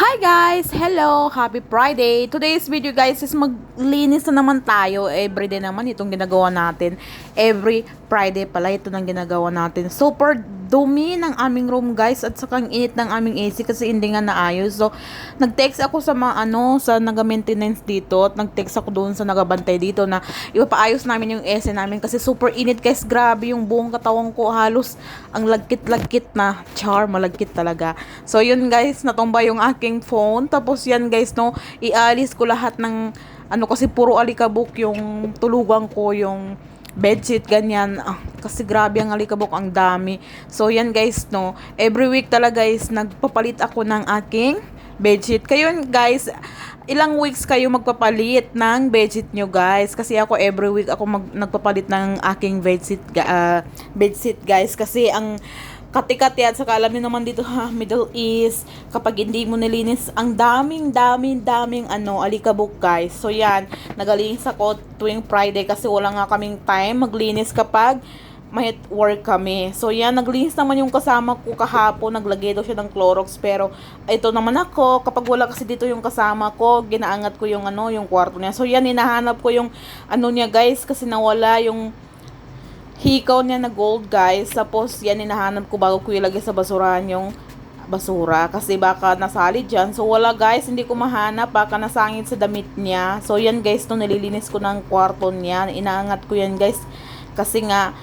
Hi guys! Hello! Happy Friday! Today's video guys is maglinis na naman tayo. Everyday naman itong ginagawa natin. Every Friday pala ito nang ginagawa natin. Super dumi ng aming room guys at saka ang init ng aming AC kasi hindi nga naayos. So, nag-text ako sa mga ano, sa naga-maintenance dito at nag-text ako doon sa nagabantay dito na ipapaayos namin yung AC namin kasi super init guys. Grabe yung buong katawan ko halos ang lagkit-lagkit na. Char, malagkit talaga. So, yun guys, natumba yung aking phone. Tapos yan guys, no, ialis ko lahat ng ano kasi puro alikabok yung tulugan ko, yung bedsheet, ganyan. Ah, kasi grabe ang alikabok, ang dami. So, yan guys, no. Every week talaga guys, nagpapalit ako ng aking bedsheet. Kayo guys, ilang weeks kayo magpapalit ng bedsheet nyo guys. Kasi ako every week ako mag, nagpapalit ng aking bedsheet, uh, bedsheet guys. Kasi ang kati-kati at saka alam niyo naman dito ha, Middle East, kapag hindi mo nilinis, ang daming, daming, daming ano, alikabok guys. So yan, nagalinis ako tuwing Friday kasi wala nga kaming time maglinis kapag may work kami. So yan, naglinis naman yung kasama ko kahapon, naglagay daw siya ng Clorox pero ito naman ako, kapag wala kasi dito yung kasama ko, ginaangat ko yung ano, yung kwarto niya. So yan, hinahanap ko yung ano niya guys kasi nawala yung hikaw niya na gold guys. Tapos yan hinahanap ko bago ko ilagay sa basurahan yung basura kasi baka nasali dyan. So wala guys, hindi ko mahanap. Baka nasangit sa damit niya. So yan guys, no, nililinis ko ng kwarto niya. Inaangat ko yan guys. Kasi nga,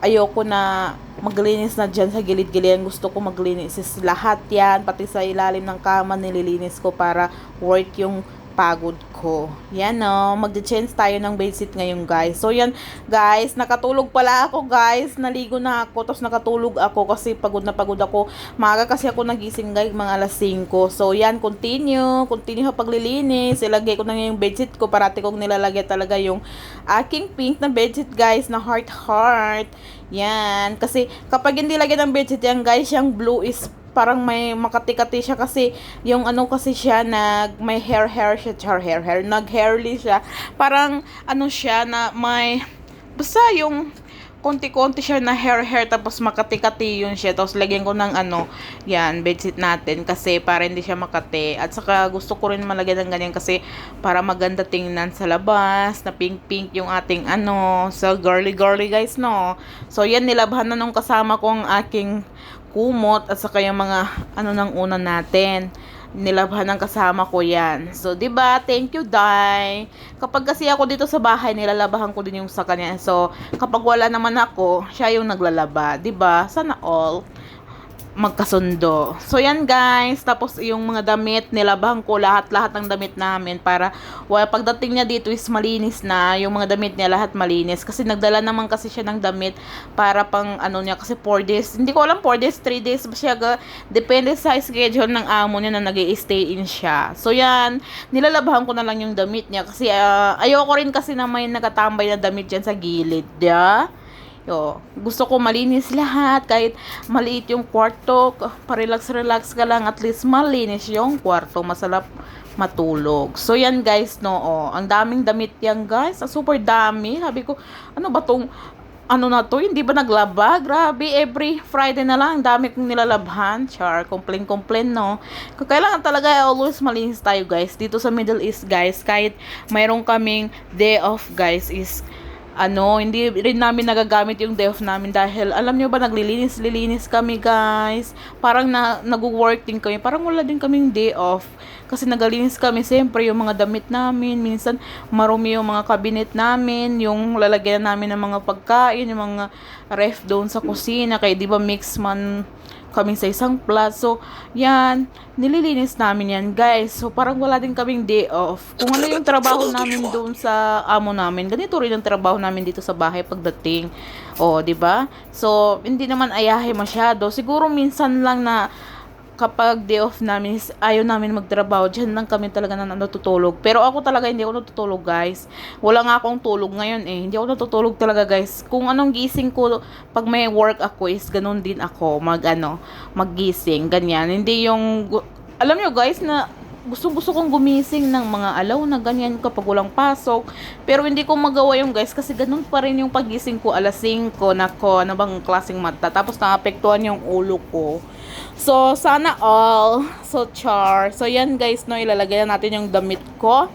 ayoko na maglinis na dyan sa gilid-gilid. Gusto ko maglinis is lahat yan. Pati sa ilalim ng kama nililinis ko para worth yung pagod ko. Yan no, magde-change tayo ng bedsheet ngayon guys. So yan guys, nakatulog pala ako guys. Naligo na ako, tapos nakatulog ako kasi pagod na pagod ako. Maaga kasi ako nagising guys, mga alas 5. So yan, continue, continue sa paglilinis. Ilagay ko na yung bedsheet ko, parati kong nilalagay talaga yung aking pink na bedsheet guys, na heart heart. Yan, kasi kapag hindi lagyan ng bedsheet yan guys, yung blue is parang may makati-kati siya kasi yung ano kasi siya nag may hair hair siya char hair hair nag hairly siya. Parang ano siya na may basta yung konti-konti siya na hair hair tapos makati-kati yun siya. Tapos lagyan ko ng ano yan bedsheet natin kasi para hindi siya makati. At saka gusto ko rin malagyan ng ganyan kasi para maganda tingnan sa labas na pink pink yung ating ano. So girly girly guys no? So yan nilabhan na nung kasama ko ang aking kumot at saka yung mga ano nang una natin nilabhan ng kasama ko yan. So, 'di ba? Thank you, Dai. Kapag kasi ako dito sa bahay, nilalabahan ko din yung sa kanya. So, kapag wala naman ako, siya yung naglalaba, 'di ba? Sana all magkasundo. So yan guys, tapos yung mga damit nilabang ko lahat-lahat ng damit namin para well, pagdating niya dito is malinis na, yung mga damit niya lahat malinis kasi nagdala naman kasi siya ng damit para pang ano niya kasi 4 days. Hindi ko alam 4 days, 3 days ba siya depende sa schedule ng amo niya na nag-i-stay in siya. So yan, nilalabahan ko na lang yung damit niya kasi uh, ayoko rin kasi na may nagatambay na damit diyan sa gilid, yeah? Yo, gusto ko malinis lahat kahit maliit yung kwarto, pa-relax-relax ka lang at least malinis yung kwarto, masarap matulog. So yan guys, no, oh, ang daming damit yan guys, ang super dami. Sabi ko, ano ba tong ano na to, hindi ba naglaba? Grabe, every Friday na lang, ang dami kong nilalabhan. Char, complain-complain, no? Kailangan talaga always malinis tayo, guys. Dito sa Middle East, guys, kahit mayroong kaming day off, guys, is ano, hindi rin namin nagagamit yung day off namin dahil alam nyo ba naglilinis-lilinis kami guys. Parang na, nag-work din kami. Parang wala din kaming day off. Kasi nagalinis kami siyempre yung mga damit namin. Minsan marumi yung mga cabinet namin. Yung lalagyan namin ng mga pagkain, yung mga ref doon sa kusina. Kaya di ba mix man kami sa isang flat. So, yan, nililinis namin yan, guys. So, parang wala din kaming day off. Kung ano yung trabaho namin doon sa amo namin, ganito rin ang trabaho namin dito sa bahay pagdating. O, oh, di ba? So, hindi naman ayahe masyado. Siguro minsan lang na kapag day off namin is ayaw namin magtrabaho. Diyan lang kami talaga na natutulog. Pero ako talaga hindi ako natutulog guys. Wala nga akong tulog ngayon eh. Hindi ako natutulog talaga guys. Kung anong gising ko pag may work ako is ganun din ako mag ano, maggising. Ganyan. Hindi yung alam nyo guys na gusto gusto kong gumising ng mga alaw na ganyan kapag walang pasok. Pero hindi ko magawa yung guys kasi ganun pa rin yung pagising ko alas 5 nako ano bang klaseng mata. Tapos naapektuhan yung ulo ko. So sana all. So char. So yan guys no ilalagay na natin yung damit ko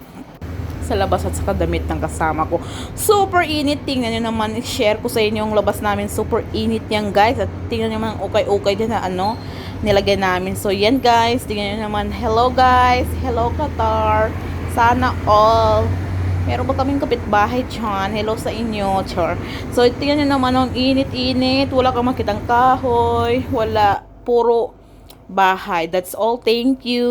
sa labas at saka damit ng kasama ko. Super init. Tingnan nyo naman, share ko sa inyo yung labas namin. Super init yan guys. At tingnan nyo naman ukay-ukay din na ano, nilagay namin. So yan guys, tingnan nyo naman. Hello guys. Hello Qatar. Sana all. Meron ba kaming kapitbahay dyan? Hello sa inyo, char. So, tingnan nyo naman ang init-init. Wala kang makitang kahoy. Wala. Puro bahay. That's all. Thank you.